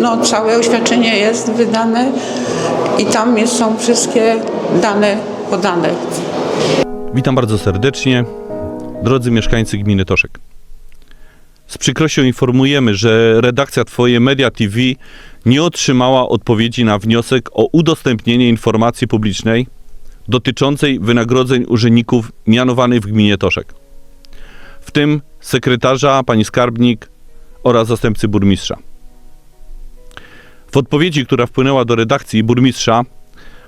no, całe oświadczenie jest wydane i tam są wszystkie dane podane. Witam bardzo serdecznie, drodzy mieszkańcy gminy Toszek. Z przykrością informujemy, że redakcja Twoje Media TV nie otrzymała odpowiedzi na wniosek o udostępnienie informacji publicznej dotyczącej wynagrodzeń urzędników mianowanych w gminie Toszek, w tym sekretarza, pani skarbnik oraz zastępcy burmistrza. W odpowiedzi, która wpłynęła do redakcji burmistrza,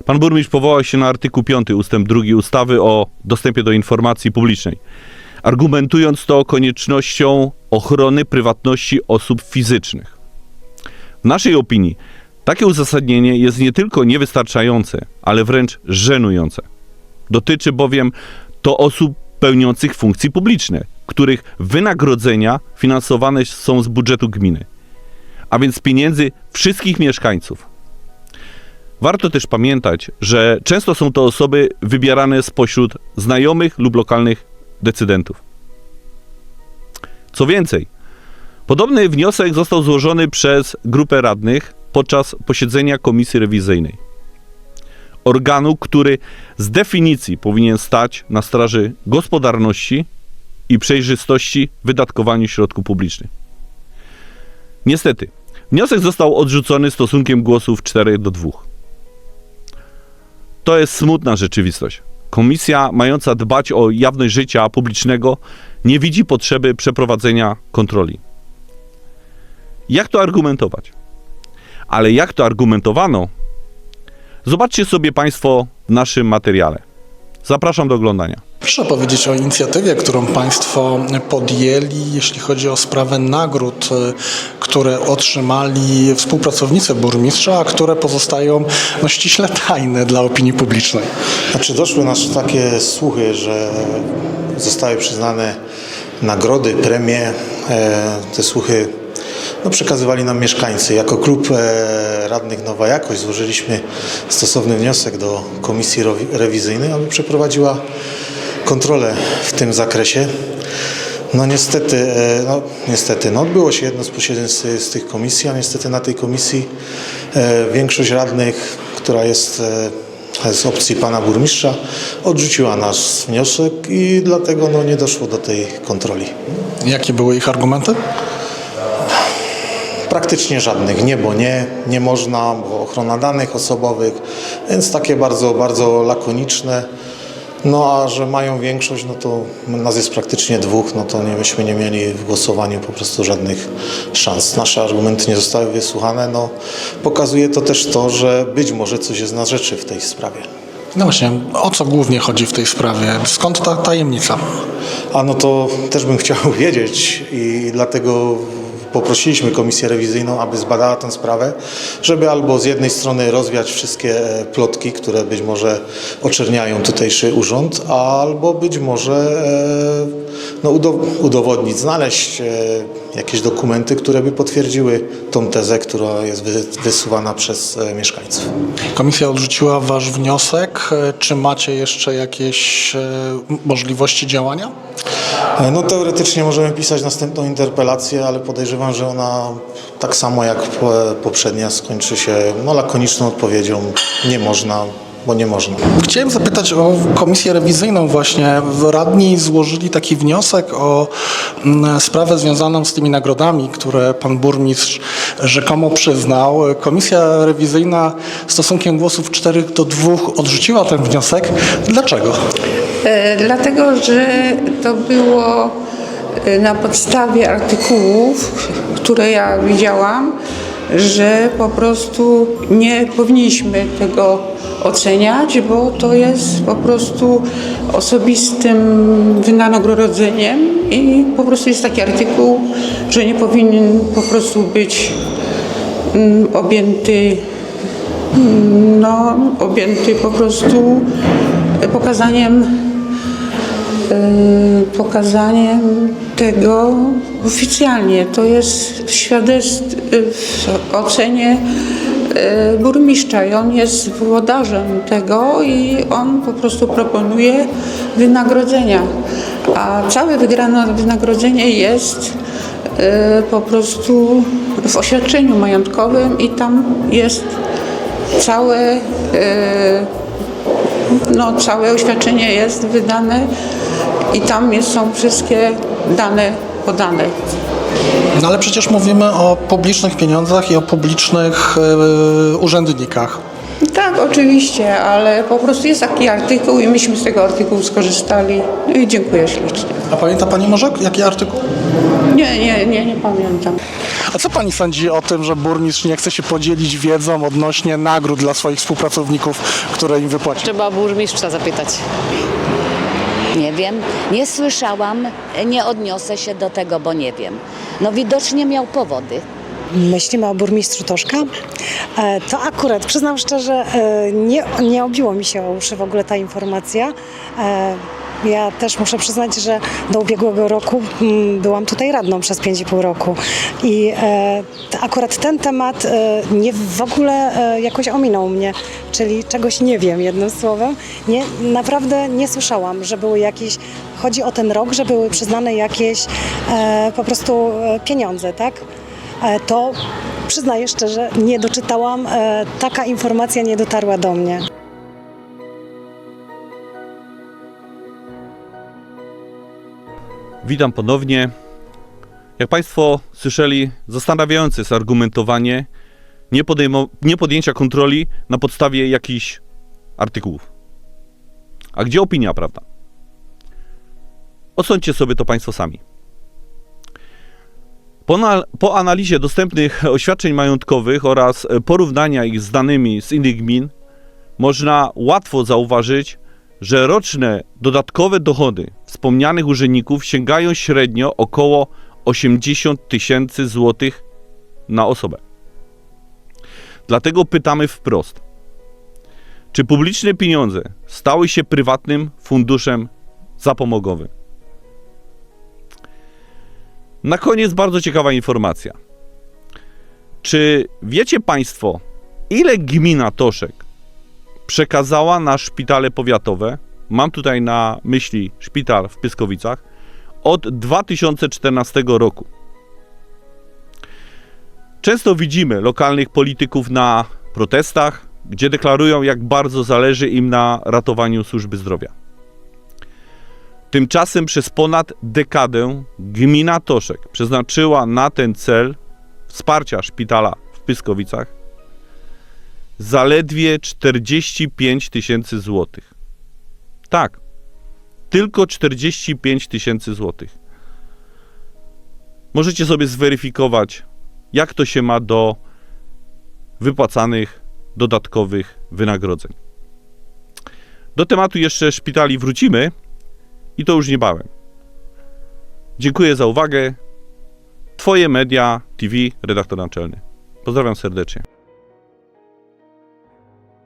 Pan burmistrz powołał się na artykuł 5 ustęp 2 ustawy o dostępie do informacji publicznej, argumentując to koniecznością ochrony prywatności osób fizycznych. W naszej opinii takie uzasadnienie jest nie tylko niewystarczające, ale wręcz żenujące. Dotyczy bowiem to osób pełniących funkcje publiczne, których wynagrodzenia finansowane są z budżetu gminy, a więc pieniędzy wszystkich mieszkańców. Warto też pamiętać, że często są to osoby wybierane spośród znajomych lub lokalnych decydentów. Co więcej, podobny wniosek został złożony przez grupę radnych podczas posiedzenia komisji rewizyjnej. Organu, który z definicji powinien stać na straży gospodarności i przejrzystości w wydatkowaniu środków publicznych. Niestety, wniosek został odrzucony stosunkiem głosów 4 do 2. To jest smutna rzeczywistość. Komisja mająca dbać o jawność życia publicznego nie widzi potrzeby przeprowadzenia kontroli. Jak to argumentować? Ale jak to argumentowano? Zobaczcie sobie Państwo w naszym materiale. Zapraszam do oglądania. Proszę powiedzieć o inicjatywie, którą Państwo podjęli, jeśli chodzi o sprawę nagród, y, które otrzymali współpracownicy burmistrza, a które pozostają no, ściśle tajne dla opinii publicznej. Znaczy doszły nas takie słuchy, że zostały przyznane nagrody, premie. E, Te słuchy no, przekazywali nam mieszkańcy. Jako klub e, radnych Nowa Jakość złożyliśmy stosowny wniosek do komisji rewizyjnej, aby przeprowadziła kontrolę w tym zakresie. No niestety, e, no, niestety, no odbyło się jedno z posiedzeń z, z tych komisji, a niestety na tej komisji e, większość radnych, która jest e, z opcji pana burmistrza, odrzuciła nasz wniosek i dlatego no, nie doszło do tej kontroli. Jakie były ich argumenty? Praktycznie żadnych, nie, bo nie, nie można, bo ochrona danych osobowych, więc takie bardzo, bardzo lakoniczne. No a że mają większość, no to nas jest praktycznie dwóch, no to nie, myśmy nie mieli w głosowaniu po prostu żadnych szans. Nasze argumenty nie zostały wysłuchane, no pokazuje to też to, że być może coś jest na rzeczy w tej sprawie. No właśnie, o co głównie chodzi w tej sprawie? Skąd ta tajemnica? A no to też bym chciał wiedzieć i dlatego poprosiliśmy komisję rewizyjną, aby zbadała tę sprawę, żeby albo z jednej strony rozwiać wszystkie e, plotki, które być może oczerniają tutejszy urząd, albo być może e, no, udo- udowodnić, znaleźć e, jakieś dokumenty, które by potwierdziły tą tezę, która jest wy- wysuwana przez e, mieszkańców. Komisja odrzuciła Wasz wniosek. E, Czy macie jeszcze jakieś możliwości działania? No teoretycznie możemy pisać następną interpelację, ale podejrzewam, że ona tak samo jak po- poprzednia skończy się no, lakoniczną odpowiedzią nie można, bo nie można. Chciałem zapytać o komisję rewizyjną właśnie. Radni złożyli taki wniosek o mm, sprawę związaną z tymi nagrodami, które pan burmistrz rzekomo przyznał. Komisja rewizyjna stosunkiem głosów 4 do 2 odrzuciła ten wniosek. Dlaczego? E, Dlatego, że to było e, na podstawie artykułów, które ja widziałam, że po prostu nie powinniśmy tego oceniać, bo to jest po prostu osobistym wynagrodzeniem i po prostu jest taki artykuł, że nie powinien po prostu być mm, objęty no, objęty po prostu pokazaniem, e, pokazaniem tego oficjalnie. To jest świadectw w ocenie e, burmistrza i on jest włodarzem tego i on po prostu proponuje wynagrodzenia. A całe wygrane wynagrodzenie jest e, po prostu w oświadczeniu majątkowym i tam jest całe, e, no, całe oświadczenie jest wydane i tam są wszystkie dane podane. No ale przecież mówimy o publicznych pieniądzach i o publicznych e, urzędnikach. Tak, oczywiście, ale po prostu jest taki artykuł i myśmy z tego artykułu skorzystali. No i dziękuję ślicznie. A pamięta Pani może jaki artykuł? Nie, nie, nie, nie pamiętam. A co Pani sądzi o tym, że burmistrz nie chce się podzielić wiedzą odnośnie nagród dla swoich współpracowników, które im wypłacił? Trzeba burmistrza zapytać. Nie wiem, nie słyszałam, nie odniosę się do tego, bo nie wiem. No widocznie miał powody. Myślimy o burmistrzu Toszka. E, To akurat, przyznam szczerze, e, nie, nie obiło mi się o uszy w ogóle ta informacja. Ja też muszę przyznać, że do ubiegłego roku mm, byłam tutaj radną przez 5,5 roku i e, akurat ten temat e, nie w ogóle e, jakoś ominął mnie, czyli czegoś nie wiem jednym słowem. Nie, naprawdę nie słyszałam, że były jakieś, chodzi o ten rok, że były przyznane jakieś po prostu pieniądze, tak? To przyznaję szczerze, nie doczytałam, taka informacja nie dotarła do mnie. Witam ponownie. Jak Państwo słyszeli, zastanawiające jest argumentowanie nie, nie podjęcia kontroli na podstawie jakichś artykułów. A gdzie opinia, prawda? Odsądźcie sobie to Państwo sami. Po, na- po analizie dostępnych oświadczeń majątkowych oraz porównania ich z danymi z innych gmin, można łatwo zauważyć, że roczne dodatkowe dochody wspomnianych urzędników sięgają średnio około 80 tysięcy złotych na osobę. Dlatego pytamy wprost: czy publiczne pieniądze stały się prywatnym funduszem zapomogowym? Na koniec bardzo ciekawa informacja. Czy wiecie Państwo, ile gmina Toszek przekazała na szpitale powiatowe, mam tutaj na myśli szpital w Pyskowicach, od 2014 roku. Często widzimy lokalnych polityków na protestach, gdzie deklarują, jak bardzo zależy im na ratowaniu służby zdrowia. Tymczasem przez ponad dekadę gmina Toszek przeznaczyła na ten cel wsparcia szpitala w Pyskowicach zaledwie 45 tysięcy złotych. Tak, tylko 45 tysięcy złotych. Możecie sobie zweryfikować, jak to się ma do wypłacanych dodatkowych wynagrodzeń. Do tematu jeszcze szpitali wrócimy i to już niebawem. Dziękuję za uwagę. Twoje media TV, redaktor naczelny. Pozdrawiam serdecznie.